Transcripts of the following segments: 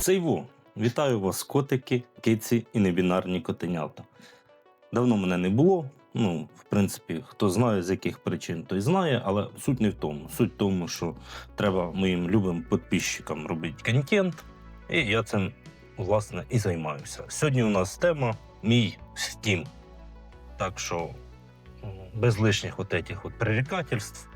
Сейву! Вітаю вас, котики, киці і небінарні котенята. Давно мене не було. Ну, в принципі, хто знає, з яких причин, той знає, але суть не в тому. Суть в тому, що треба моїм любим підписчикам робити контент, і я цим, власне, і займаюся. Сьогодні у нас тема мій Steam. Так що без лишніх от от пререкательств.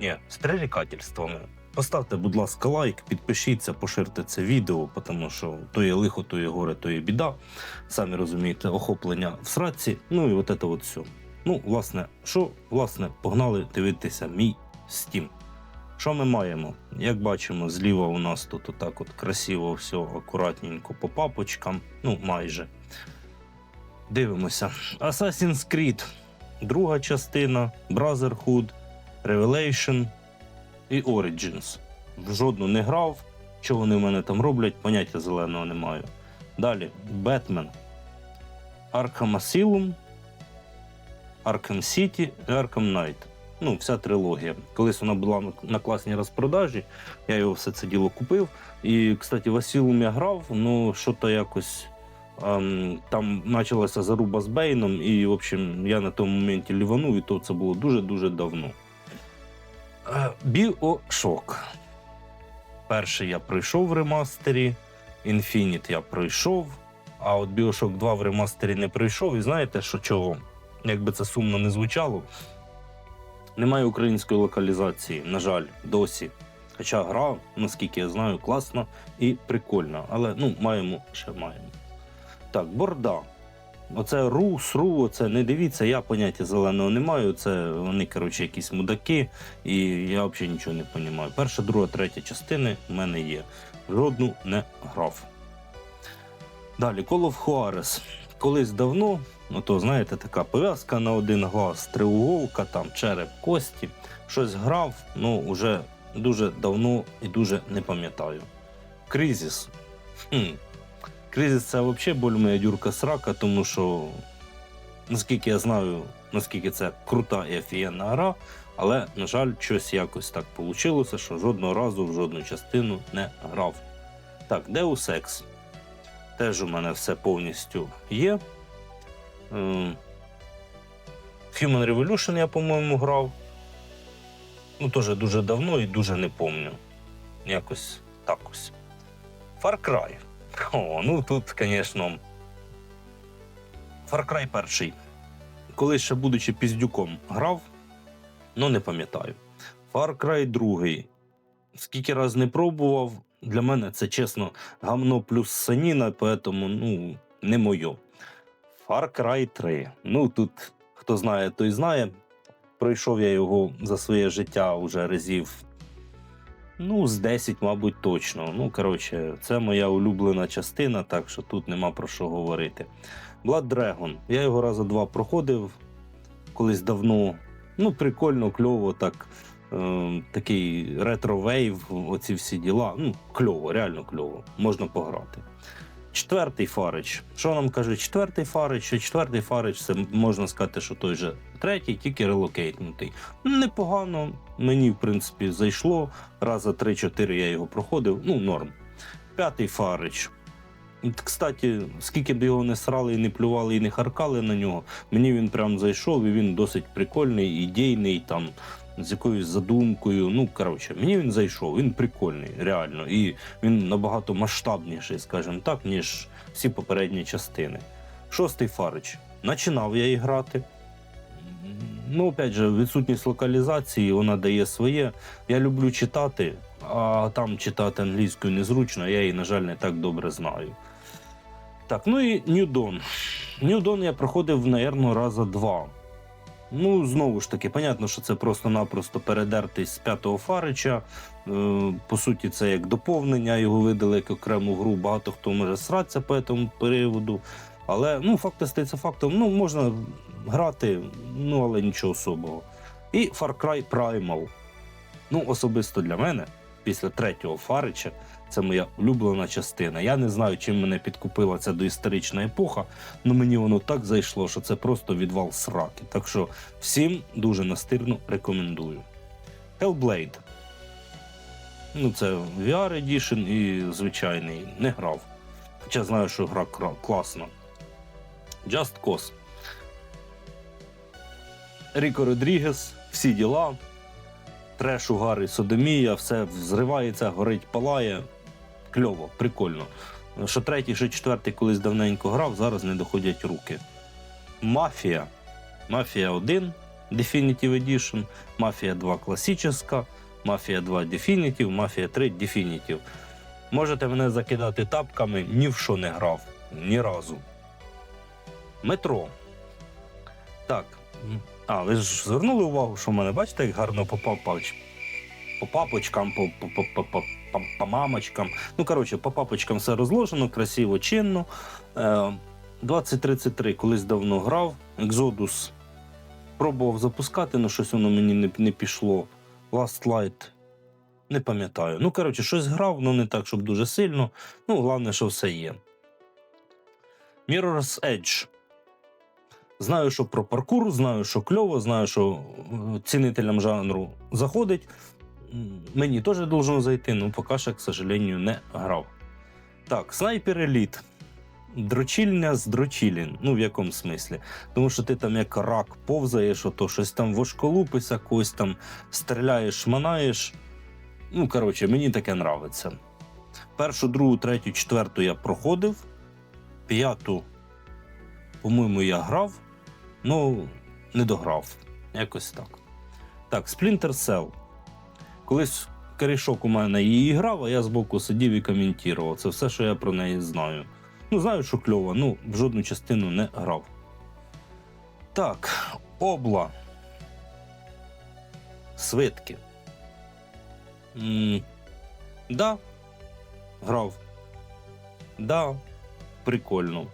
Ні, з пререкательствами. Поставте, будь ласка, лайк, підпишіться, поширте це відео, тому що то є лихо, то є горе, то є біда. Самі розумієте, охоплення в сраці. Ну і от це от все. Ну, власне, що, власне, погнали дивитися мій Steam. Що ми маємо? Як бачимо, зліва у нас тут отак от красиво все акуратненько по папочкам. Ну, майже. Дивимося. Assassin's Creed. Друга частина, Brotherhood, Revelation і Origins. В жодну не грав. Що вони в мене там роблять, поняття зеленого не маю. Далі Batman, Arkham Asylum, Arkham City і Arkham Knight. Ну, вся трилогія. Колись вона була на класній розпродажі, я його все це діло купив. І, кстати, в Asylum я грав, ну що-то якось. ем, там почалася заруба з Бейном, і, в общем, я на тому моменті ліванув, і то це було дуже-дуже давно. Е, Біошок. Перший я пройшов в ремастері, Infinite я пройшов, а от Bioshock 2 в ремастері не пройшов. І знаєте, що чого? Якби це сумно не звучало. Немає української локалізації, на жаль, досі. Хоча гра, наскільки я знаю, класна і прикольна. Але ну, маємо, ще маємо. Так, борда. Оце ру, сру, оце не дивіться, я поняття зеленого не маю. Це вони, коротше, якісь мудаки, і я взагалі нічого не розумію. Перша, друга, третя частини в мене є. Жодну не грав. Далі, Call of Juarez. Колись давно, ну то знаєте, така пов'язка на один глаз, триуголка, там череп, кості. Щось грав, ну вже дуже давно і дуже не пам'ятаю. Кризіс. Хм. Кризіс це взагалі боль моя дюрка срака, тому що, наскільки я знаю, наскільки це крута і офігенна гра, але, на жаль, щось якось так вийшло, що жодного разу в жодну частину не грав. Так, Deus Ex. Теж у мене все повністю є. Ем, Human Revolution я, по-моєму, грав. Ну, теж дуже давно і дуже не помню. Якось так ось. Far Cry. О, ну тут, звісно. Far Cry перший. Коли ще будучи піздюком грав, ну не пам'ятаю. Far Cry другий. Скільки раз не пробував, для мене це чесно гамно плюс саніна, поэтому ну, не моє. Far Cry 3. Ну тут хто знає, той знає. Пройшов я його за своє життя вже разів. Ну, з 10, мабуть, точно. Ну, коротше, це моя улюблена частина, так що тут нема про що говорити. Blood Dragon. Я його раза два проходив колись давно. Ну, прикольно, кльово, так. Е, такий ретро-вейв, оці всі діла. Ну, кльово, реально кльово. Можна пограти. Четвертий Фарич. Що нам кажуть, четвертий Фарич, четвертий Фарич, це можна сказати, що той же третій, тільки релокейтнутий. Непогано, мені, в принципі, зайшло. Раза 3-4 я його проходив. Ну, норм. П'ятий Фарич. Кстати, скільки б його не срали, і не плювали, і не харкали на нього, мені він прям зайшов, і він досить прикольний, ідейний, там, з якоюсь задумкою. Ну, коротше, мені він зайшов, він прикольний, реально. І він набагато масштабніший, скажімо так, ніж всі попередні частини. Шостий Фарич. Починав я і грати. Ну, опять же, відсутність локалізації, вона дає своє. Я люблю читати, а там читати англійською незручно, я її, на жаль, не так добре знаю. Так, ну і. New Dawn я проходив, напевно, раза два. Ну, знову ж таки, понятно, що це просто-напросто передертись з п'ятого Фарича. Е, По суті, це як доповнення, його видали як окрему гру. Багато хто може сратися по цьому періоду. Але ну, факт остається фактом. Ну, можна грати, ну але нічого особого. І Far Cry Primal. Ну, особисто для мене, після третього Фарича, це моя улюблена частина. Я не знаю, чим мене підкупила ця доісторична епоха, але мені воно так зайшло, що це просто відвал сраки. Так що всім дуже настирно рекомендую. Hellblade. Ну, це VR Edition і звичайний. Не грав. Хоча знаю, що гра класна. Just Cause. Ріко Родрігес, всі діла. Треш, угари, содомія, все взривається, горить, палає. Кльово, прикольно. Що третій, що четвертий колись давненько грав, зараз не доходять руки. Мафія. Мафія 1 Definitive Edition, Мафія 2 класична, Мафія 2 Definitive, Мафія 3 Definitive. Можете мене закидати тапками, ні в що не грав. Ні разу. Метро. Так. А, ви ж звернули увагу, що в мене, бачите, як гарно попав палич. По папочкам, по, по, по, по, по, по, мамочкам. Ну, коротше, по папочкам все розложено, красиво, чинно. Е, 2033 колись давно грав. Exodus пробував запускати, але щось воно мені не, не пішло. Last Light не пам'ятаю. Ну, коротше, щось грав, але не так, щоб дуже сильно. Ну, головне, що все є. Mirror's Edge. Знаю, що про паркур, знаю, що кльово, знаю, що цінителям жанру заходить. Мені теж должно зайти, але поки що, к сожалению, не грав. Так, Снайпер Еліт. Дрочільня з дрочілін. Ну, в якому смислі? Тому що ти там як рак повзаєш, ото щось там вошколупися, когось там стріляєш, шманаєш. Ну, коротше, мені таке нравиться. Першу, другу, третю, четверту я проходив. П'яту, по-моєму, я грав, ну, не дограв. Якось так. Так, Splinter Cell. Колись корішок у мене її грав, а я збоку сидів і коментував. Це все, що я про неї знаю. Ну, знаю, що кльово, ну, в жодну частину не грав. Так, обла. Свитки. м да, грав. Да, прикольно.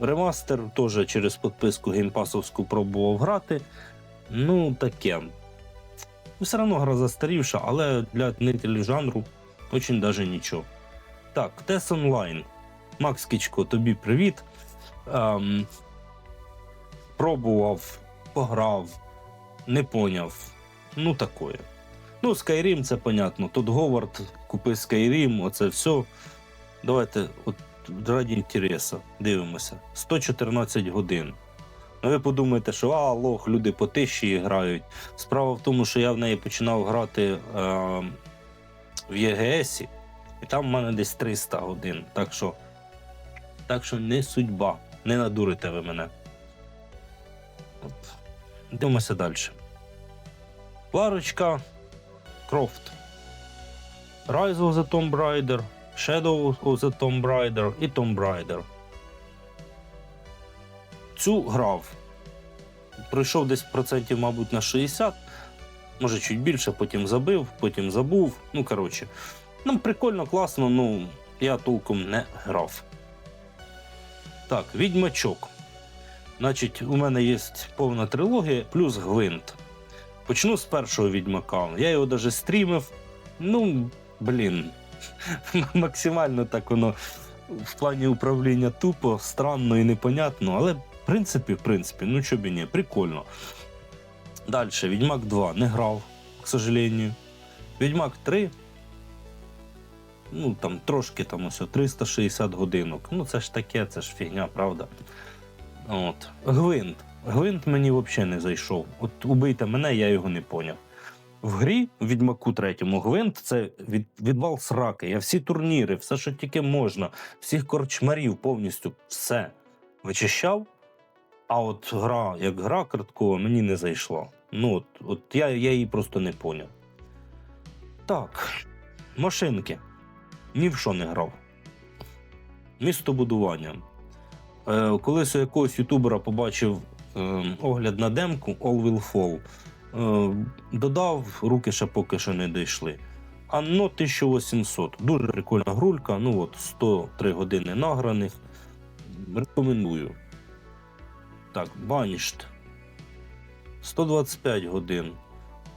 Ремастер теж через підписку геймпасовську пробував грати. Ну, таке. Все одно гра застарівша, але для цінителів жанру очень даже нічого. Так, Тес онлайн. Макс Кічко, тобі привіт. Ем, пробував, пограв, не поняв. Ну, такое. Ну, Skyrim, це понятно. Тут Говард, купи Skyrim, оце все. Давайте, от раді інтересу, дивимося. 114 годин. Ну, ви подумаєте, що а, лох, люди по тисячі грають. Справа в тому, що я в неї починав грати е, в ЄГСі, і там в мене десь 300 годин. Так що, так що не судьба. Не надурите ви мене. От. Дивимося далі. Парочка Крофт. Rise of the Tomb Raider, Shadow of the Tomb Raider і Tomb Raider. Цю грав. Пройшов десь процентів, мабуть, на 60, може чуть більше, потім забив, потім забув. Ну, коротше. Нам прикольно, класно, ну я толком не грав. Так, відьмачок. Значить, у мене є повна трилогія плюс гвинт. Почну з першого відьмака. Я його навіть стрімив. Ну, блін. Максимально так воно в плані управління тупо, странно і непонятно, але в принципі, в принципі, ну і ні, прикольно. Далі, Відьмак 2 не грав, к сожалению. Відьмак 3. Ну, там трошки там ось 360 годинок. Ну, це ж таке, це ж фігня, правда. От. Гвинт. Гвинт мені взагалі не зайшов. От убийте мене, я його не поняв. В грі Відьмаку третьому гвинт це від, відвал сраки. Я всі турніри, все, що тільки можна, всіх корчмарів повністю все вичищав. А от гра, як гра карткова, мені не зайшла. Ну, от, от я, я її просто не поняв. Так, машинки. Ні в що не грав. Містобудування. Е, колись у якогось ютубера побачив е, огляд на демку All Will Fall. Е, додав, руки ще поки що не дійшли. Анно 1800. Дуже прикольна грулька. Ну от 103 години награних. Рекомендую. Так, Banished. 125 годин.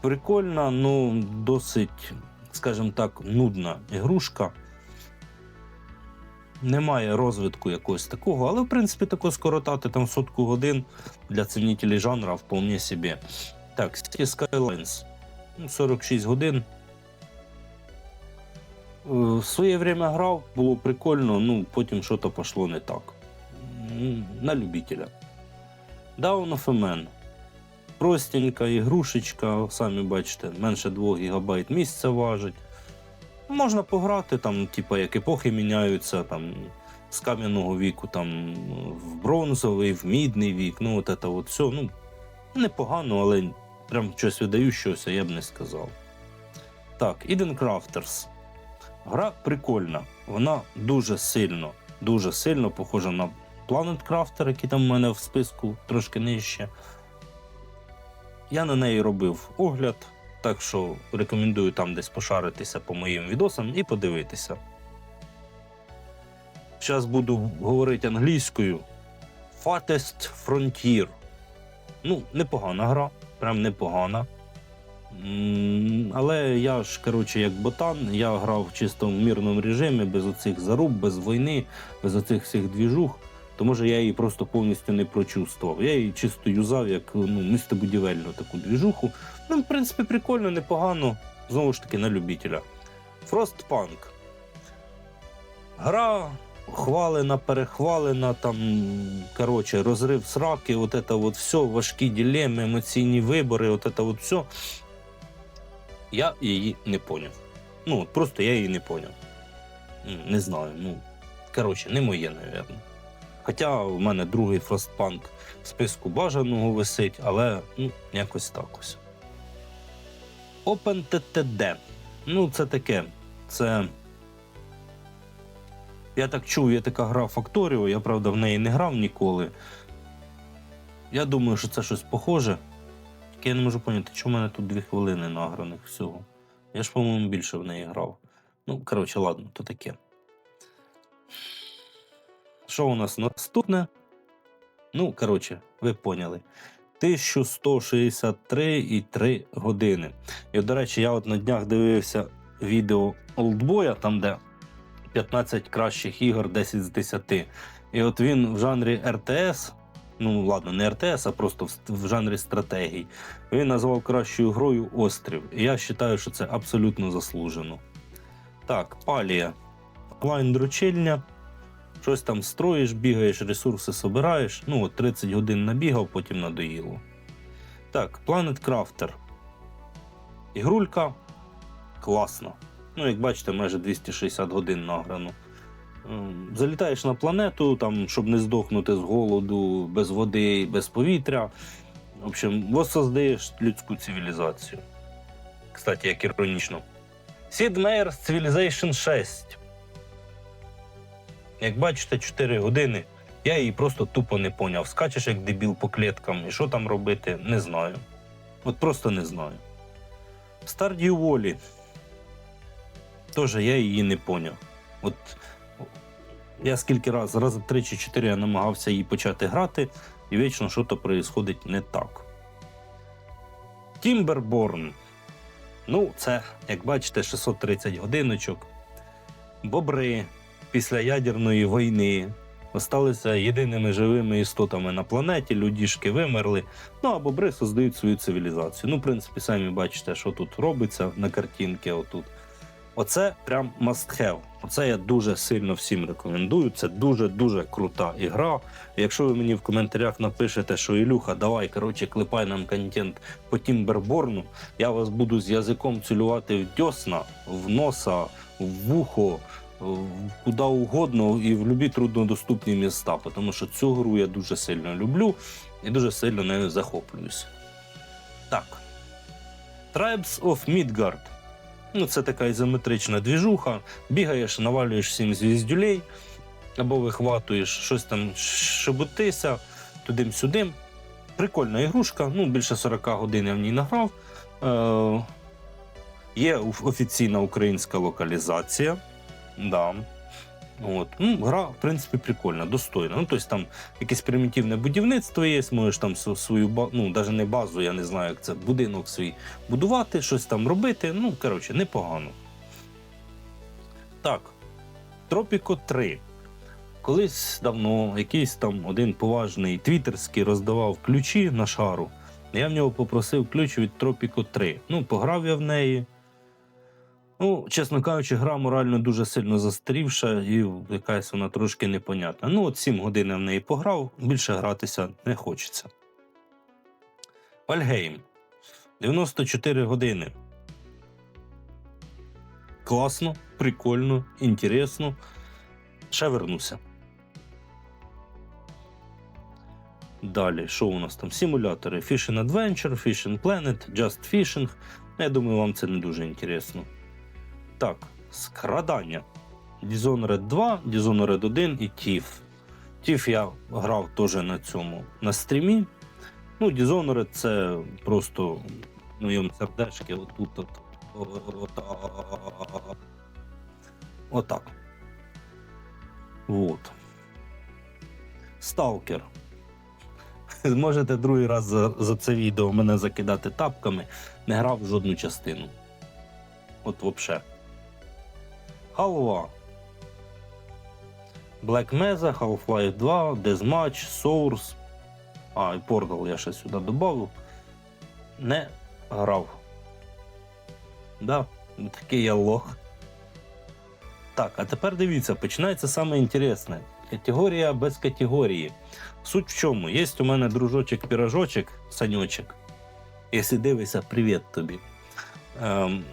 Прикольна, ну досить, скажімо так, нудна ігрушка. Немає розвитку якогось такого, але в принципі тако скоротати там сотку годин для цінителей жанра вполне собі. Так, City Skylines. Ну, 46 годин. В своє время грав, було прикольно, ну потім щось пішло не так. На любителя. Down of a Man. Простенька ігрушечка, самі бачите, менше 2 ГБ місця важить. Можна пограти, там, типа, як епохи міняються, там, з кам'яного віку там, в бронзовий, в мідний вік. Ну, от це от все. Ну, непогано, але прям щось видающогося я б не сказав. Так, Eden Crafters. Гра прикольна. Вона дуже сильно, дуже сильно похожа на Planet Crafter, який там у мене в списку трошки нижче. Я на неї робив огляд, так що рекомендую там десь пошаритися по моїм відосам і подивитися. Зараз буду говорити англійською. Fattest Frontier. Ну, непогана гра, прям непогана. Але я ж, коротше, як ботан, я грав в мирному режимі, без оцих заруб, без війни, без оцих всіх двіжух. Тому що я її просто повністю не прочувствував. Я її чисто юзав як ну, містобудівельну таку двіжуху. Ну, в принципі, прикольно, непогано. Знову ж таки, на любителя. Frostpunk. Гра хвалена, перехвалена, там, коротше, розрив сраки, от це от все, важкі ділеми, емоційні вибори, от це от все. Я її не поняв. Ну, просто я її не поняв. Не знаю, ну, коротше, не моє, напевно. Хоча в мене другий Frostpunk в списку бажаного висить, але ну, якось так ось. OpenTTD. Ну, це таке. Це. Я так чув, є така гра Factorio, я правда в неї не грав ніколи. Я думаю, що це щось похоже. Тільки я не можу поняти, чому в мене тут дві хвилини награних всього. Я ж, по-моєму, більше в неї грав. Ну, коротше, ладно, то таке. Що у нас наступне? Ну, коротше, ви поняли. 1163,3 години. І, до речі, я от на днях дивився відео Олдбоя, там де 15 кращих ігор 10 з 10. І от він в жанрі РТС, ну ладно, не РТС, а просто в, жанрі стратегій. Він назвав кращою грою Острів. І я вважаю, що це абсолютно заслужено. Так, палія. Онлайн дручильня. Щось там строїш, бігаєш, ресурси собираєш. Ну, от 30 годин набігав, потім надоїло. Так, Planet Crafter. Ігрулька класна. Ну, як бачите, майже 260 годин награно. Ем, Залітаєш на планету, там, щоб не здохнути з голоду, без води, без повітря. В общем, воссоздаєш людську цивілізацію. Кстати, як іронічно. Sid Meier's Civilization 6. Як бачите, 4 години. Я її просто тупо не поняв. Скачеш як дебіл по кліткам, і що там робити, не знаю. От просто не знаю. Stardew Valley. Теж я її не поняв. От я скільки раз, раз три чи чотири я намагався її почати грати, і вічно щось відбувається не так. Timberborn. Ну, це, як бачите, 630 годиночок. Бобри після ядерної війни осталися єдиними живими істотами на планеті, людішки вимерли. Ну а бобри создають свою цивілізацію. Ну, в принципі, самі бачите, що тут робиться на картинці. Отут. Оце прям must have. Оце я дуже сильно всім рекомендую. Це дуже-дуже крута ігра. Якщо ви мені в коментарях напишете, що Ілюха, давай, коротше, клепай нам контент по Тімберборну, я вас буду з язиком цілювати в дьосна, в носа, в вухо, куди угодно і в любі труднодоступні міста. Тому що цю гру я дуже сильно люблю і дуже сильно нею захоплююсь. Так. Tribes of Midgard. Ну, це така ізометрична двіжуха. Бігаєш, навалюєш сім звіздюлей, або вихватуєш щось там шебутися, тудим-сюдим. Прикольна ігрушка, ну, більше 40 годин я в ній награв. Е, є офіційна українська локалізація. Да. От. Ну, гра, в принципі, прикольна, достойна. Ну, тобто там якесь примітивне будівництво є, можеш там свою ну, навіть не базу, я не знаю, як це, будинок свій будувати, щось там робити. Ну, коротше, непогано. Так. Тропіко 3. Колись давно якийсь там один поважний твіттерський роздавав ключі на шару. Я в нього попросив ключ від Тропіко 3. Ну, пограв я в неї. Ну, чесно кажучи, гра морально дуже сильно застарівша і якась вона трошки непонятна. Ну, от 7 годин я в неї пограв, більше гратися не хочеться. Вальгейм. 94 години. Класно, прикольно, інтересно. Ще вернуся. Далі, що у нас там? Симулятори Fishing Adventure, Fishing Planet, Just Fishing. Я думаю, вам це не дуже інтересно. Так, скрадання. Dishonored 2, Dishonored 1 і TIFF. TIFF я грав теж на цьому на стрімі. Ну, Dishonored це просто моєму сердечки отут. От, от, Отак. Вот. Сталкер. Зможете другий раз за, за це відео мене закидати тапками. Не грав в жодну частину. От вообще. Халва. Black Mesa, Half-Life 2, Deathmatch, Source. А, і Portal я ще сюди додав. Не грав. Да, такий я лох. Так, а тепер дивіться, починається саме інтересне. Категорія без категорії. Суть в чому? Є у мене дружочок-пірожочок, саньочок. Якщо дивишся, привіт тобі. Ем,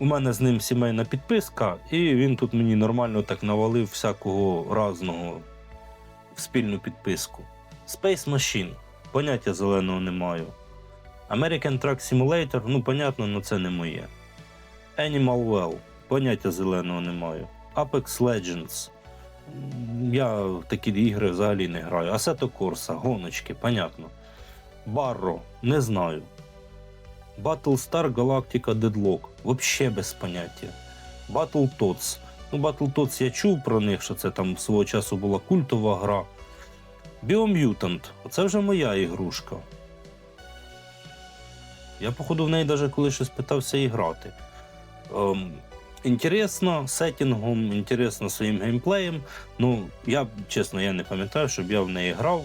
у мене з ним сімейна підписка, і він тут мені нормально так навалив всякого разного в спільну підписку. Space Machine. Поняття зеленого не маю. American Truck Simulator, ну, понятно, але це не моє. Animal Well. Поняття зеленого не маю. Apex Legends. Я в такі ігри взагалі не граю. Assetto Corsa, гоночки, понятно. Barro, не знаю. Battlestar Galactica Deadlock. Вообще без поняття. Battletoads. Ну, Battletoads я чув про них, що це там свого часу була культова гра. Biomutant. Оце вже моя ігрушка. Я, походу, в неї навіть коли щось питався і грати. Ем, інтересно сеттингом, інтересно своїм геймплеєм. Ну, я, чесно, я не пам'ятаю, щоб я в неї грав,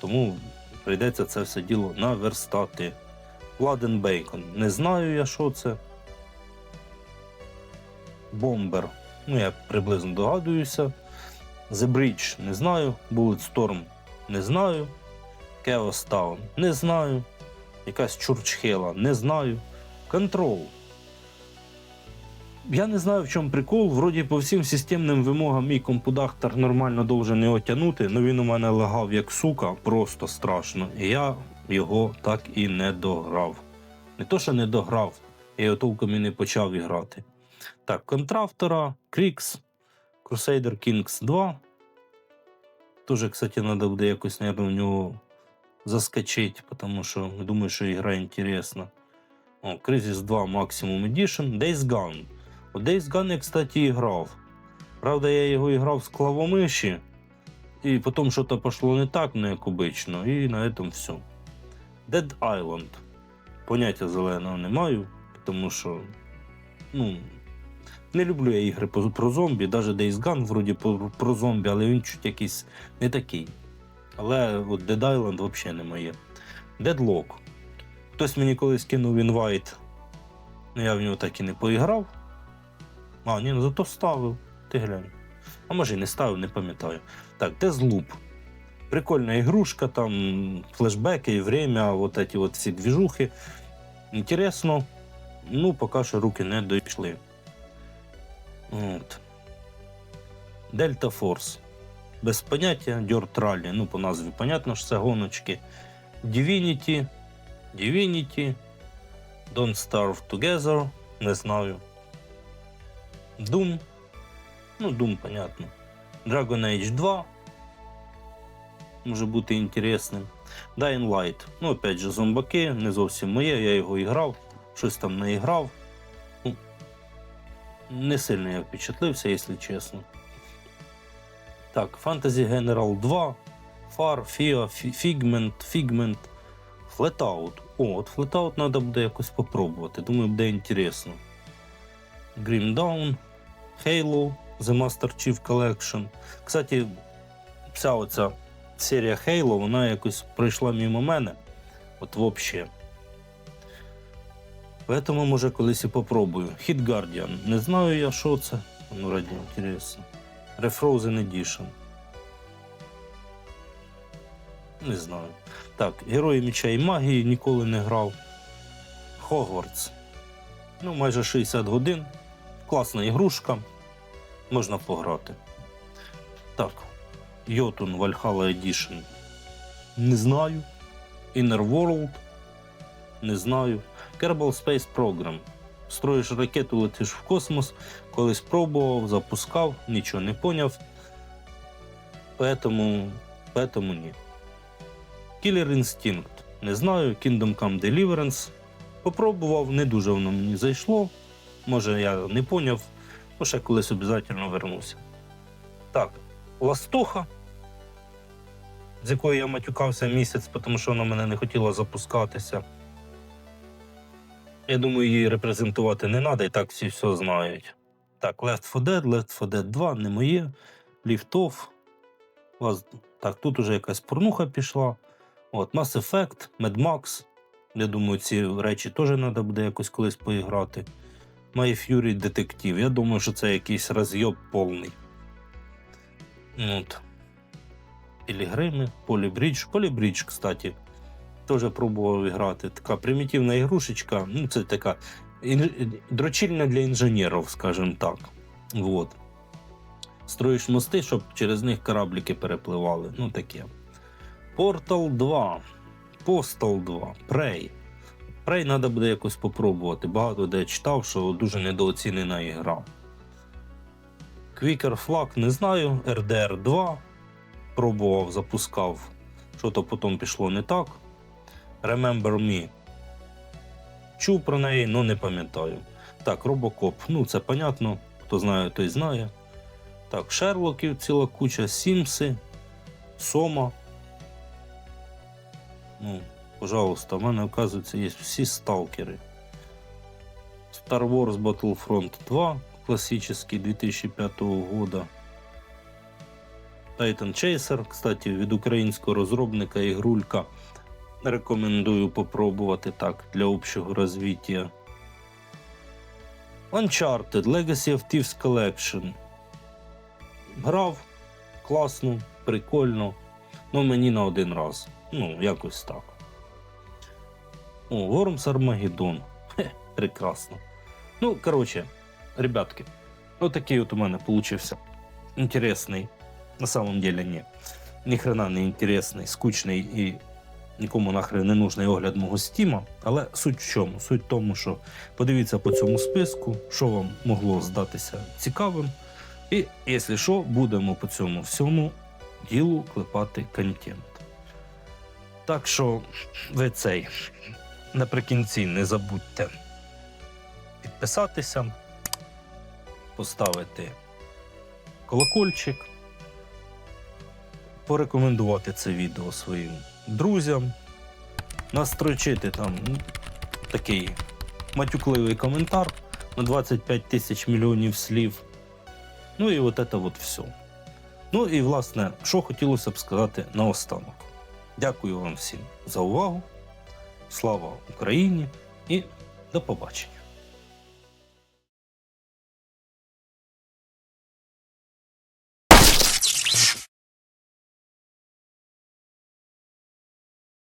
тому прийдеться це все діло наверстати. Ладен Бейкон. Не знаю я, що це. Бомбер. Ну, я приблизно догадуюся. The Bridge не знаю. Bulletstorm не знаю. Chaos Town не знаю. Якась Чурчхела не знаю. Control. Я не знаю, в чому прикол. Вроді по всім системним вимогам мій компудактор нормально довжен його тягнути, але він у мене лагав як сука, просто страшно. І я його так і не дограв. Не то, що не дограв, я його толком і не почав іграти. Так, контрафтора, Крікс, Crusader Kings 2. Тоже, кстати, треба буде якось, наверное, в нього заскочити, тому що думаю, що ігра інтересна. О, Crisis 2 Maximum Edition, Days Gone. У Days Gone я, кстати, і грав. Правда, я його грав з клавомиші, і потім щось пішло не так, не як обично, і на цьому все. Dead Island. Поняття зеленого не маю, тому що. Ну, не люблю я ігри про, зомбі, навіть Days Gone вроді про, зомбі, але він чуть якийсь не такий. Але от Dead Island взагалі не моє. Deadlock. Хтось мені колись кинув інвайт, але я в нього так і не поіграв. А, ні, ну зато ставив. Ти глянь. А може і не ставив, не пам'ятаю. Так, Deathloop. Прикольна ігрушка, там флешбеки, время, вот эти вот всі двіжухи. Інтересно. Ну, поки що руки не дійшли. От. Delta Force. Без поняття, Dirt Rally. Ну, по назві понятно, що це гоночки. Divinity. Divinity. Don't Starve Together. Не знаю. Doom. Ну, Doom, понятно. Dragon Age 2. Може бути інтересним. Dying Light. Ну, опять же, зомбаки, не зовсім моє, я його і грав, щось там не іграв. Ну, не сильно я впечатлився, якщо чесно. Так, Fantasy General 2, Far, FIA, Figment, Figment, Flatout. О, от Flatout треба буде якось попробувати. Думаю, буде інтересно. Grim Dawn, Halo, The Master Chief Collection. Кстати, вся оця серія Halo, вона якось пройшла мимо мене. От взагалі. Поэтому, може, колись і попробую. Hit Guardian. Не знаю я, що це. Ну, раді інтересно. Refrozen Edition. Не знаю. Так, Герої меча і магії ніколи не грав. Хогвартс. Ну, майже 60 годин. Класна ігрушка. Можна пограти. Так. Йотун Valhalla Edition. Не знаю. Inner World. Не знаю. Kerbal Space Program. Строїш ракету, летиш в космос. Колись пробував, запускав, нічого не поняв. Поэтому, поэтому ні. Killer Instinct. Не знаю. Kingdom Come Deliverance. Попробував, не дуже воно мені зайшло. Може, я не поняв, ну ще колись обов'язково вернуся. Так, Ластоха, з якої я матюкався місяць, тому що вона мене не хотіла запускатися. Я думаю, її репрезентувати не треба, і так всі все знають. Так, Left 4 Dead, Left 4 Dead 2 не моє. Lift Off. Вас... Так, тут уже якась порнуха пішла. От, Mass Effect, Mad Max. Я думаю, ці речі теж треба буде якось колись поіграти. My Fury Детектив. Я думаю, що це якийсь розйоб повний. От. Пілігрими, Полібрідж. Полібрідж, кстати, теж пробував грати. Така примітивна ігрушечка. Ну, це така ін... дрочильня для інженерів, скажімо так. Вот. Строїш мости, щоб через них корабліки перепливали. Ну таке. Portal 2. Postal 2. Prey. Prey треба буде якось попробувати. Багато де читав, що дуже недооцінена ігра. Quicker Flag не знаю. RDR 2. Пробував, запускав. Що то потім пішло не так. Remember Me. Чув про неї, але не пам'ятаю. Так, Робокоп. Ну, це понятно. Хто знає, той знає. Так, Шерлоків ціла куча, Сімси, Сома. Ну, пожалуйста, в мене, оказується, є всі сталкери. Star Wars Battlefront 2, классический 2005 года. Titan Chaser, кстати, від українського розробника ігрулька. Рекомендую попробувати так для общого розвиття. Uncharted Legacy of Thieves Collection. Грав класно, прикольно. Ну, мені на один раз. Ну, якось так. О, Worms Armageddon. Хе, прекрасно. Ну, короче, ребятки, вот такий от у мене получився. Интересный. На самом деле, ні. Ні хрена не інтересний, скучний і нікому нахрен не нужний огляд мого стіма. Але суть в чому? Суть в тому, що подивіться по цьому списку, що вам могло здатися цікавим. І, якщо що, будемо по цьому всьому ділу клепати контент. Так що ви цей наприкінці не забудьте підписатися, поставити колокольчик, порекомендувати це відео своїм друзям, настрочити там ну, такий матюкливий коментар на 25 тисяч мільйонів слів. Ну і от це от все. Ну і власне, що хотілося б сказати наостанок. Дякую вам всім за увагу. Слава Україні і до побачення.